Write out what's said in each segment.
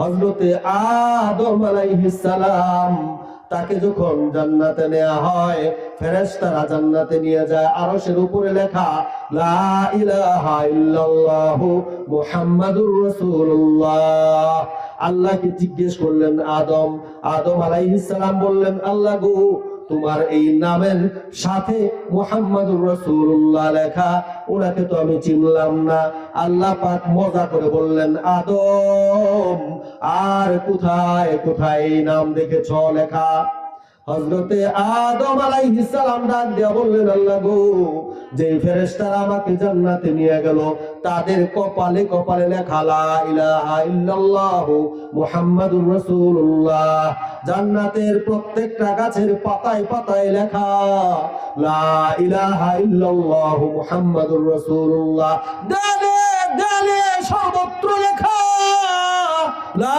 হজরতে আদম আলাইহিসালাম তাকে যখন জান্নাতে নেওয়া হয়, ফেরেশতারা জান্নাতে নিয়ে যায়। আরশের উপরে লেখা, লা ইলাহা ইল্লাল্লাহ মুহাম্মাদুর রাসূলুল্লাহ। আল্লাহকে জিজ্ঞেস করলেন, আদম আদম সালাম বললেন, আল্লাহ গো তোমার এই নামের সাথে মোহাম্মদুর রসুল্লাহ লেখা, ওনাকে তো আমি চিনলাম না। আল্লাহ পাক মজা করে বললেন, আদম, আর কোথায় কোথায় এই নাম দেখেছ লেখা? হজরতে আদম আলাইহিস সালাম ডাক দিয়া বললেন, আল্লাহ গো যে ফেরেশতারা আমাকে জান্নাতে নিয়ে গেল, তাদের কপালে কপালে লেখা জান্নাতের প্রত্যেকটা গাছের পাতায় পাতায় লেখা লা ইলাহা ইল্লাল্লাহু মুহাম্মাদুর রাসূলুল্লাহ। সর্বত্র লেখা লা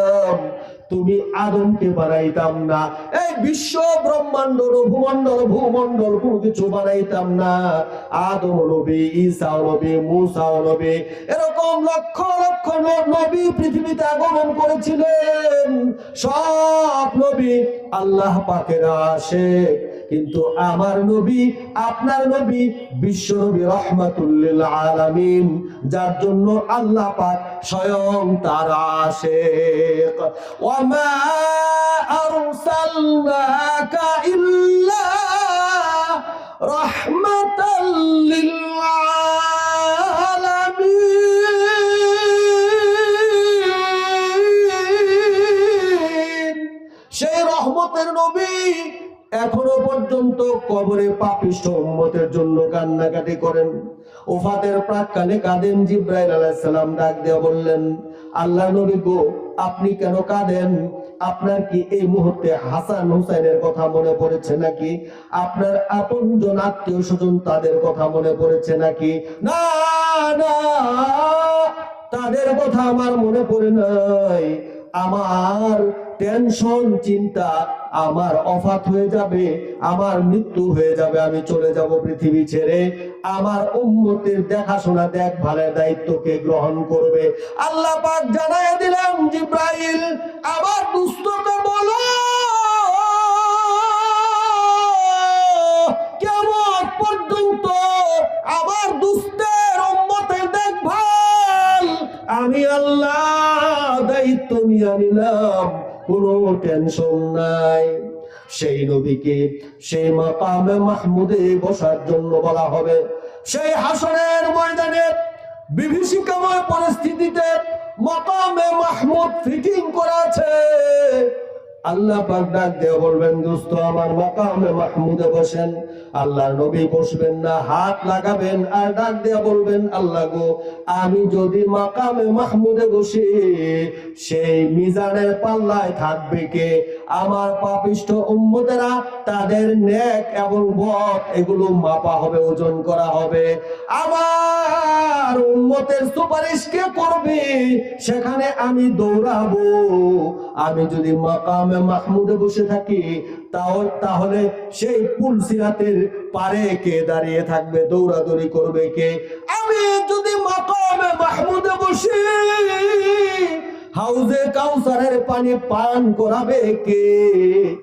তুমি আদমকে বানাইতাম না। এই বিশ্ব ব্রহ্মাণ্ড ভূমণ্ডল ভূমণ্ডল, কোনো কিছু বানাইতাম না। আদম নবী, ঈসা নবী, মুসা নবী, এরকম লক্ষ লক্ষ নবী পৃথিবীতে আগমন করেছিলেন। সব নবী আল্লাহ পাকেরা আসে কিন্তু আমার নবী, আপনার নবী বিশ্ব নবী রহমাতুল্লিল আলামিন, যার জন্য আল্লাহ পাক স্বয়ং তার আশেক। ওয়ামা সেই রহমতের নবী এখনও পর্যন্ত কবরে পাপিষ্ঠ উম্মতের জন্য কান্নাকাটি করেন। ওফাতের প্রাককালে কাদেম জিব্রাইল আলাইহিস সালাম ডাক দিয়ে বললেন, আল্লাহ নবী গো, আপনি কেন কাঁদেন? আপনার কি এই মুহূর্তে হাসান হুসাইনের কথা মনে পড়েছে নাকি? আপনার আপনজন আত্মীয় স্বজন তাদের কথা মনে পড়েছে নাকি? না না, তাদের কথা আমার মনে পড়ে নাই। আমার টেনশন, চিন্তা, আমার অফাত হয়ে যাবে, আমার মৃত্যু হয়ে যাবে, আমি চলে যাব পৃথিবী ছেড়ে। আমার উম্মতের দেখাশোনা দেখ দেখভালের দায়িত্বকে গ্রহণ করবে? আল্লাহ পাক জানায় দিলাম জিব্রাইল, আবার দুস্থকে বলো, কেমন পর্যন্ত আমার দুস্থের উম্মতের দেখভাল? আমি আল্লাহ দায়িত্ব নিয়ে নিলাম। কোনো টেনশন নাই। সেই নবীকে, সেই মাকামে মাহমুদে বসার জন্য বলা হবে। সেই হাসনের ময়দানে বিভীষিকাময় পরিস্থিতিতে মাকামে মাহমুদ ফিটিং করা আছে। আল্লাহ পাক ডাক দিয়ে বলবেন, দোস্ত, আমার মাকামে মাহমুদে বসেন। আল্লাহর নবী বসবেন না, হাত লাগাবেন আর ডাক দিয়ে বলবেন, আল্লাহ গো, আমি যদি মাকামে মাহমুদে বসি, সেই মিজানের পাল্লায় থাকবে কে? আমার পাপিষ্ঠ উম্মতেরা তাদের নেক এবং বদ এগুলো মাপা হবে, ওজন করা হবে। আমার উম্মতের সুপারিশ কে করবে? সেখানে আমি দৌড়াবো। আমি যদি মাকামে মাহমুদে বসে থাকি তাহলে সেই পুল সিরাতের পারে কে দাঁড়িয়ে থাকবে, দৌড়াদৌড়ি করবে কে? আমি যদি মাকামে মাহমুদে বসে, হাউজে কাউসারের পানি পান করাবে কে?